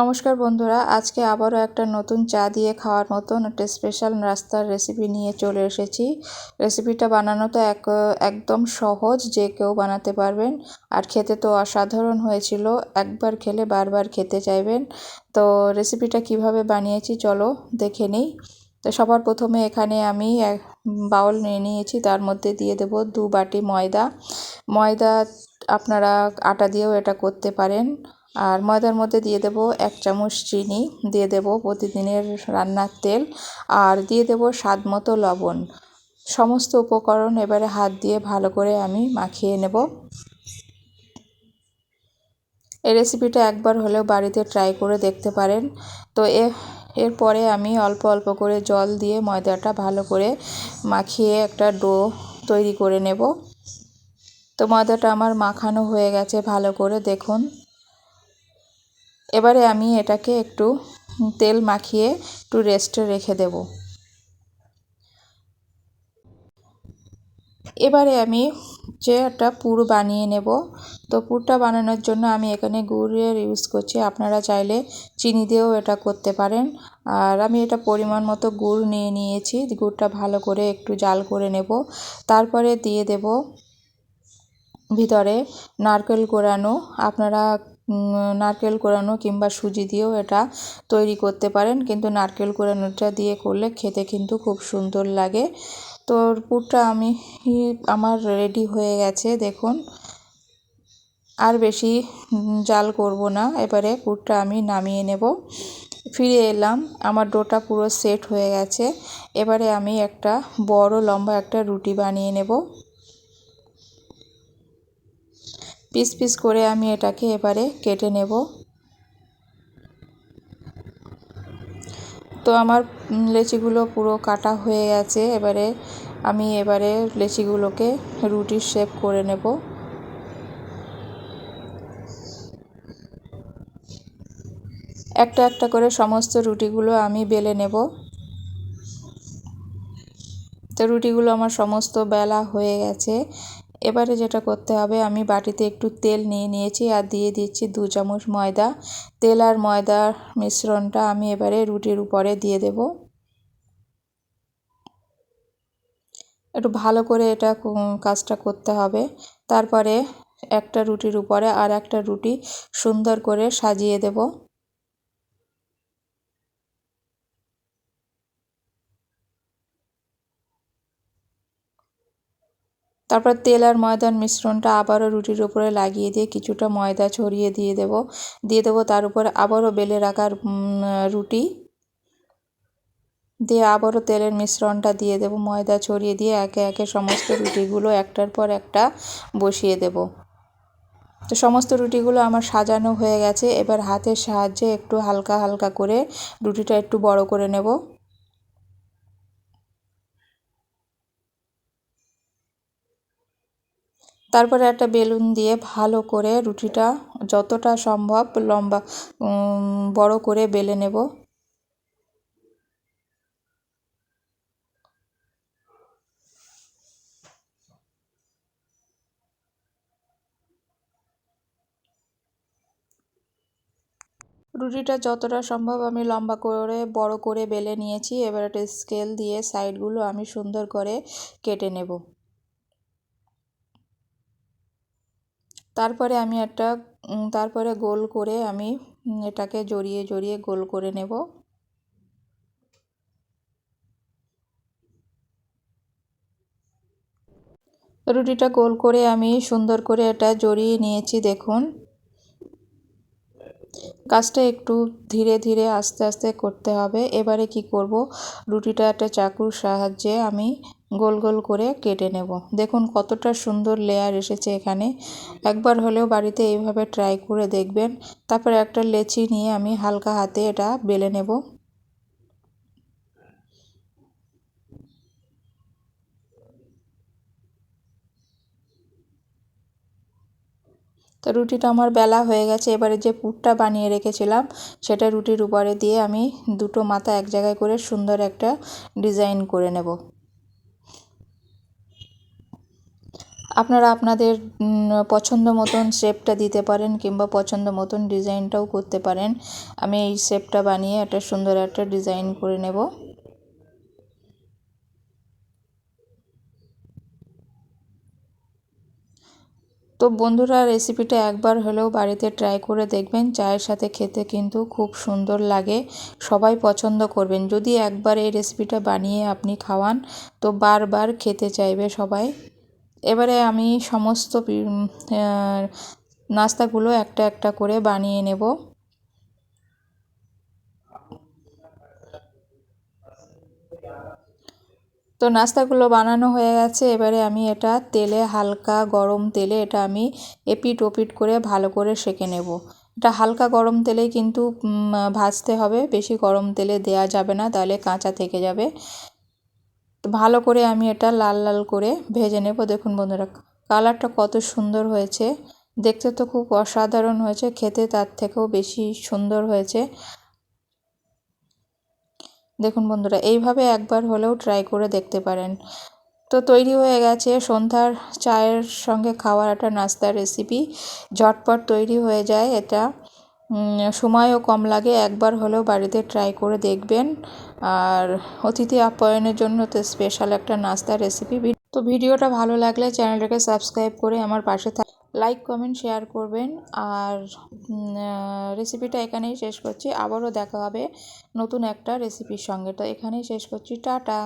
নমস্কার বন্ধুরা, আজকে আবারও একটা নতুন চা দিয়ে খাওয়ার মতন একটা স্পেশাল রাস্তার রেসিপি নিয়ে চলে এসেছি। রেসিপিটা বানানো তো এক, একদম সহজ, যে কেউ বানাতে পারবেন। আর খেতে তো অসাধারণ হয়েছিল, একবার খেলে বারবার খেতে চাইবেন। তো রেসিপিটা কীভাবে বানিয়েছি চলো দেখে নিই। তো সবার প্রথমে এখানে আমি এক বাউল নিয়ে নিয়েছি, তার মধ্যে দিয়ে দেব দু বাটি ময়দা। ময়দা আপনারা আটা দিয়েও এটা করতে পারেন। আর ময়দার মধ্যে দিয়ে দেব এক চামচ চিনি, দিয়ে দেব প্রতিদিনের রান্নার তেল আর দিয়ে দেব স্বাদ মতো লবণ। সমস্ত উপকরণ এবারে হাত দিয়ে ভালো করে আমি মাখিয়ে নেব। এই রেসিপিটা একবার হলেও বাড়িতে ট্রাই করে দেখতে পারেন। তো এ, এরপরে আমি অল্প অল্প করে জল দিয়ে ময়দাটা ভালো করে মাখিয়ে একটা ডো তৈরি করে নেব। তো ময়দাটা আমার মাখানো হয়ে গেছে ভালো করে দেখুন। এবারে আমি এটাকে একটু তেল মাখিয়ে একটু রেস্টে রেখে দেব। এবারে আমি যে একটা পুর বানিয়ে নেব। তো পুরটা বানানোর জন্য আমি এখানে গুড়ের ইউজ করছি। আপনারা চাইলে চিনি দিয়েও এটা করতে পারেন। আর আমি এটা পরিমাণ মতো গুড় নিয়ে নিয়েছি। গুড়টা ভালো করে একটু জাল করে নেব। তারপরে দিয়ে দেব ভিতরে নারকেল কোরানো আপনারা নারকেল কোরানো কিংবা সুজি দিয়েও এটা তৈরি করতে পারেন। কিন্তু নারকেল কোরানোটা দিয়ে করলে খেতে কিন্তু খুব সুন্দর লাগে। তো পুরটা আমি আমার রেডি হয়ে গেছে, দেখুন। আর বেশি জাল করব না, এবারে পুরটা আমি নামিয়ে নেব। ফিরে এলাম, আমার ডোটা পুরো সেট হয়ে গেছে। এবারে আমি একটা বড় লম্বা একটা রুটি বানিয়ে নেব। পিস পিস করে আমি এটাকে এবারে কেটে নেব। তো আমার লেচিগুলো পুরো কাটা হয়ে গেছে, এবারে আমি এবারে লেচিগুলোকে রুটির শেপ করে নেব। একটা একটা করে সমস্ত রুটিগুলো আমি বেলে নেব। তো রুটিগুলো আমার সমস্ত বেলা হয়ে গেছে। এবারে যেটা করতে হবে, আমি বাটিতে একটু তেল নিয়ে নিয়েছি আর দিয়ে দিচ্ছি দু চামচ ময়দা। তেল আর ময়দার মিশ্রণটা আমি এবারে রুটির উপরে দিয়ে দেব। একটু ভালো করে এটা কাজটা করতে হবে। তারপরে একটা রুটির উপরে আর একটা রুটি সুন্দর করে সাজিয়ে দেব। তারপর তেল আর ময়দার মিশ্রণটা আবারও রুটির উপরে লাগিয়ে দিয়ে কিছুটা ময়দা ছড়িয়ে দিয়ে দেব। দিয়ে দেবো তার উপরে আবারও বেলে রাখার রুটি। দিয়ে আবারও তেলের মিশ্রণটা দিয়ে দেব, ময়দা ছড়িয়ে দিয়ে একে একে সমস্ত রুটিগুলো একটার পর একটা বসিয়ে দেব। তো সমস্ত রুটিগুলো আমার সাজানো হয়ে গেছে, এবার হাতের সাহায্যে একটু হালকা হালকা করে রুটিটা একটু বড় করে নেব। তারপরে একটা বেলুন দিয়ে ভালো করে রুটিটা যতটা সম্ভব লম্বা বড় করে বেলে নেব। রুটিটা যতটা সম্ভব আমি লম্বা করে, বড় করে বেলে নিয়েছি। এবার একটা স্কেল দিয়ে সাইডগুলো আমি সুন্দর করে কেটে নেব। তারপরে আমি একটা তারপরে গোল করে আমি এটাকে জড়িয়ে জড়িয়ে গোল করে নেব। রুটিটা গোল করে আমি সুন্দর করে এটা জড়িয়ে নিয়েছি, দেখুন। কাজটা একটু ধীরে ধীরে আস্তে আস্তে করতে হবে। এবারে কি করব? রুটিটা একটা চাকুর সাহায্যে আমি গোল গোল করে কেটে নেব। দেখুন কতটা সুন্দর লেয়ার এসেছে এখানে। একবার হলেও বাড়িতে এইভাবে ট্রাই করে দেখবেন। তারপর একটা লেচি নিয়ে আমি হালকা হাতে এটা বেলে নেব। তো রুটিটা আমার বেলা হয়ে গেছে। এবারে যে পুরটা বানিয়ে রেখেছিলাম, সেটা রুটির উপরে দিয়ে আমি দুটো মাথা এক জায়গায় করে সুন্দর একটা ডিজাইন করে নেব। আপনারা আপনাদের পছন্দ মতন শেপটা দিতে পারেন কিংবা পছন্দ মতন ডিজাইনটাও করতে পারেন। আমি এই শেপটা বানিয়ে একটা সুন্দর একটা ডিজাইন করে নেব। তো বন্ধুরা রেসিপিটা একবার হলেও বাড়িতে ট্রাই করে দেখবেন, চায়ের সাথে খেতে কিন্তু খুব সুন্দর লাগে। সবাই পছন্দ করবেন। যদি একবার এই রেসিপিটা বানিয়ে আপনি খাওয়ান, তো বারবার খেতে চাইবে সবাই। এবারে আমি সমস্ত নাস্তাগুলো একটা একটা করে বানিয়ে নেব। তো নাস্তাগুলো বানানো হয়ে গেছে। এবারে আমি এটা তেলে হালকা গরম তেলে এটা আমি এপিট ওপিট করে ভালো করে সেঁকে নেব। এটা হালকা গরম তেলেই কিন্তু ভাজতে হবে। বেশি গরম তেলে দেয়া যাবে না, তাহলে কাঁচা থেকে যাবে। তো ভালো করে আমি এটা লাল লাল করে ভেজে নেব। দেখুন বন্ধুরা, কালারটা কত সুন্দর হয়েছে। দেখতে তো খুব অসাধারণ হয়েছে, খেতে তার থেকেও বেশি সুন্দর হয়েছে। দেখুন বন্ধুরা, এইভাবে একবার হলেও ট্রাই করে দেখতে পারেন। তো তৈরি হয়ে গেছে সন্ধ্যার চায়ের সঙ্গে খাওয়ার একটা নাস্তার রেসিপি ঝটপট তৈরি হয়ে যায় এটা। সময়ও কম লাগে, একবার হলেও বাড়িতে ট্রাই করে দেখবেন। আর অতিথি আপ্যায়নের জন্য তো স্পেশাল একটা নাস্তা রেসিপি তো ভিডিওটা ভালো লাগলে চ্যানেলটাকে সাবস্ক্রাইব করে আমার পাশে থাক লাইক কমেন্ট শেয়ার করবেন। আর রেসিপিটা এখানেই শেষ করছি। আবারও দেখা হবে নতুন একটা রেসিপির সঙ্গে। তো এখানেই শেষ করছি। টাটা!